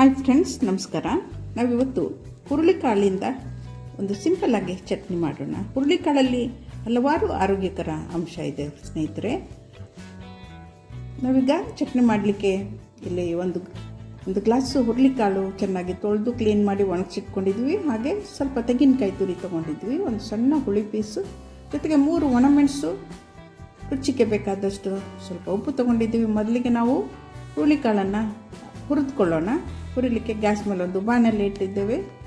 Hi friends ನಮಸ್ಕಾರ. ನಾವಿವತ್ತು ಹುರುಳಿಕಾಳಿಂದ ಒಂದು ಸಿಂಪಲ್ ಆಗಿ ಚಟ್ನಿ ಮಾಡೋಣ. ಹುರುಳಿಕಾಳಲ್ಲಿ ಹಲವಾರು ಆರೋಗ್ಯಕರ ಅಂಶ ಇದೆ ಸ್ನೇಹಿತರೆ. ನಾವೀಗ ಚಟ್ನಿ ಮಾಡಲಿಕ್ಕೆ ಇಲ್ಲಿ ಒಂದು ಒಂದು ಗ್ಲಾಸು ಹುರುಳಿಕಾಳು ಚೆನ್ನಾಗಿ ತೊಳೆದು ಕ್ಲೀನ್ ಮಾಡಿ ಒಣಗಿಸಿಟ್ಕೊಂಡಿದ್ವಿ. ಹಾಗೆ ಸ್ವಲ್ಪ ತೆಂಗಿನಕಾಯಿ ತುರಿ ತೊಗೊಂಡಿದ್ವಿ. ಒಂದು ಸಣ್ಣ ಹುಳಿ ಪೀಸು ಜೊತೆಗೆ ಮೂರು ಒಣಮೆಣಸು ರುಚಿಗೆ ಬೇಕಾದಷ್ಟು ಸ್ವಲ್ಪ ಉಪ್ಪು ತೊಗೊಂಡಿದ್ದೀವಿ ಮೊದಲಿಗೆ ನಾವು ಹುರುಳಿಕಾಳನ್ನು ಹುರಿದುಕೊಳ್ಳೋಣ. ಹುರಿಲಿಕ್ಕೆ ಗ್ಯಾಸ್ ಮೇಲೆ ಒಂದು ಬಾಣಲ್ಲಿ ಇಟ್ಟಿದ್ದೇವೆ.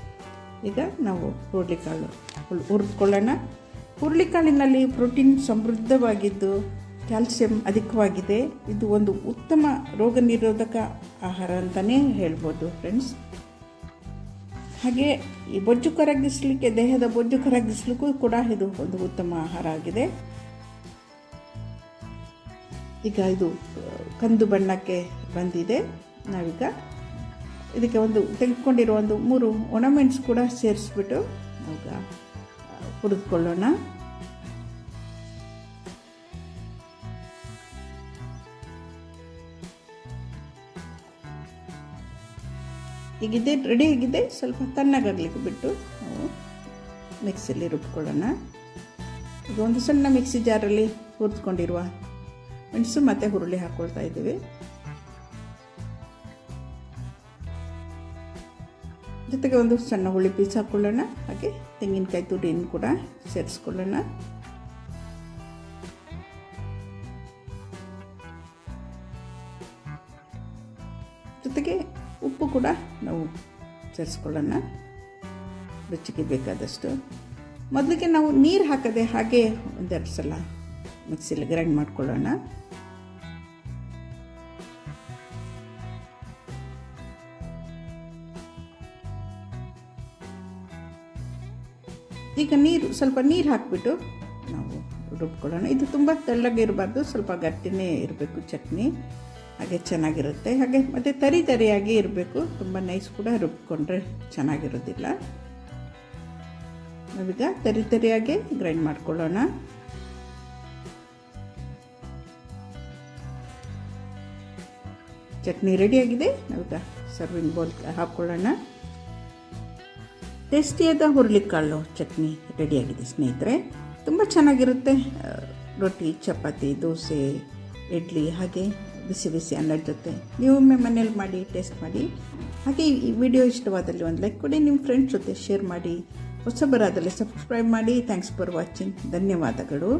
ಈಗ ನಾವು ಹುರುಳಿಕಾಳು ಹುರ್- ಹುರಿದುಕೊಳ್ಳೋಣ. ಹುರುಳಿಕಾಳಿನಲ್ಲಿ ಪ್ರೋಟೀನ್ ಸಮೃದ್ಧವಾಗಿದ್ದು ಕ್ಯಾಲ್ಸಿಯಂ ಅಧಿಕವಾಗಿದೆ. ಇದು ಒಂದು ಉತ್ತಮ ರೋಗ ನಿರೋಧಕ ಆಹಾರ ಅಂತಲೇ ಹೇಳ್ಬೋದು ಫ್ರೆಂಡ್ಸ್. ಹಾಗೆ ಈ ಬೊಜ್ಜು ಕರಗಿಸಲಿಕ್ಕೆ, ದೇಹದ ಬೊಜ್ಜು ಕರಗಿಸಲಿಕ್ಕೂ ಕೂಡ ಇದು ಒಂದು ಉತ್ತಮ ಆಹಾರ ಆಗಿದೆ. ಈಗ ಇದು ಕಂದು ಬಣ್ಣಕ್ಕೆ ಬಂದಿದೆ. ನಾವೀಗ ಇದಕ್ಕೆ ಒಂದು ತೆಗೆದುಕೊಂಡಿರೋ ಒಂದು ಮೂರು ಒಣಮೆಣಸು ಕೂಡ ಸೇರಿಸ್ಬಿಟ್ಟು ನಾವೀಗ ಆ, ಹುರಿದುಕೊಳ್ಳೋಣ. ಈಗಿದೆ ರೆಡಿ ಆಗಿದೆ ಸ್ವಲ್ಪ ತಣ್ಣಗಾಗಲಿಕ್ಕೆ ಬಿಟ್ಟು ನಾವು ಮಿಕ್ಸಿಯಲ್ಲಿ ರುಬ್ಕೊಳ್ಳೋಣ. ಈಗ ಒಂದು ಸಣ್ಣ ಮಿಕ್ಸಿ ಜಾರಲ್ಲಿ ಹುರಿದುಕೊಂಡಿರುವ ಮೆಣಸು ಮತ್ತು ಹುರುಳಿ ಹಾಕ್ಕೊಳ್ತಾ ಇದ್ದೀವಿ. ಜೊತೆಗೆ ಒಂದು ಸಣ್ಣ ಹುಳಿ ಪೀಸ್ ಹಾಕ್ಕೊಳ್ಳೋಣ ಹಾಗೆ ತೆಂಗಿನಕಾಯಿ ತುರಿಯನ್ನು ಕೂಡ ಸೇರಿಸ್ಕೊಳ್ಳೋಣ. ಜೊತೆಗೆ ಉಪ್ಪು ಕೂಡ ನಾವು ಸೇರಿಸ್ಕೊಳ್ಳೋಣ. ರುಚಿಗೆ ಬೇಕಾದಷ್ಟು. ಮೊದಲಿಗೆ ನಾವು ನೀರು ಹಾಕದೆ ಹಾಗೆ ಒಂದೆರಡು ಸಲ ಮಿಕ್ಸಿಲಿ ಗ್ರೈಂಡ್ ಮಾಡ್ಕೊಳ್ಳೋಣ. ಈಗ ನೀರು, ಸ್ವಲ್ಪ ನೀರು ಹಾಕಿಬಿಟ್ಟು ನಾವು ರುಬ್ಕೊಳ್ಳೋಣ. ಇದು ತುಂಬ ತೆಳ್ಳಗೆ ಇರಬಾರ್ದು ಸ್ವಲ್ಪ ಗಟ್ಟಿನೇ ಇರಬೇಕು ಚಟ್ನಿ. ಹಾಗೆ ಚೆನ್ನಾಗಿರುತ್ತೆ. ಹಾಗೆ ಮತ್ತು ತರಿ ತರಿಯಾಗಿ ಇರಬೇಕು. ತುಂಬ ನೈಸ್ ಕೂಡ ರುಬ್ಕೊಂಡ್ರೆ ಚೆನ್ನಾಗಿರೋದಿಲ್ಲ. ನಾವೀಗ ತರಿ ತರಿಯಾಗಿ ಗ್ರೈಂಡ್ ಮಾಡ್ಕೊಳ್ಳೋಣ. ಚಟ್ನಿ ರೆಡಿಯಾಗಿದೆ ನಾವೀಗ ಸರ್ವಿಂಗ್ ಬೌಲ್ ಹಾಕ್ಕೊಳ್ಳೋಣ. ಟೇಸ್ಟಿಯಾದ ಹುರುಳಿಕಾಳು ಚಟ್ನಿ ರೆಡಿಯಾಗಿದೆ, ಸ್ನೇಹಿತರೆ. ತುಂಬ ಚೆನ್ನಾಗಿರುತ್ತೆ. ರೊಟ್ಟಿ, ಚಪಾತಿ, ದೋಸೆ, ಇಡ್ಲಿ, ಹಾಗೆ ಬಿಸಿ ಬಿಸಿ ಅನ್ನದ ಜೊತೆ. ನೀವೊಮ್ಮೆ ಮನೇಲಿ ಮಾಡಿ, ಟೇಸ್ಟ್ ಮಾಡಿ. ಹಾಗೆ ಈ ವಿಡಿಯೋ ಇಷ್ಟವಾದಲ್ಲಿ ಒಂದು ಲೈಕ್ ಕೊಡಿ, ನಿಮ್ಮ ಫ್ರೆಂಡ್ಸ್ ಜೊತೆ ಶೇರ್ ಮಾಡಿ, ಹೊಸಬರಾದಲ್ಲಿ ಸಬ್ಸ್ಕ್ರೈಬ್ ಮಾಡಿ. Thanks for watching. ಧನ್ಯವಾದಗಳು.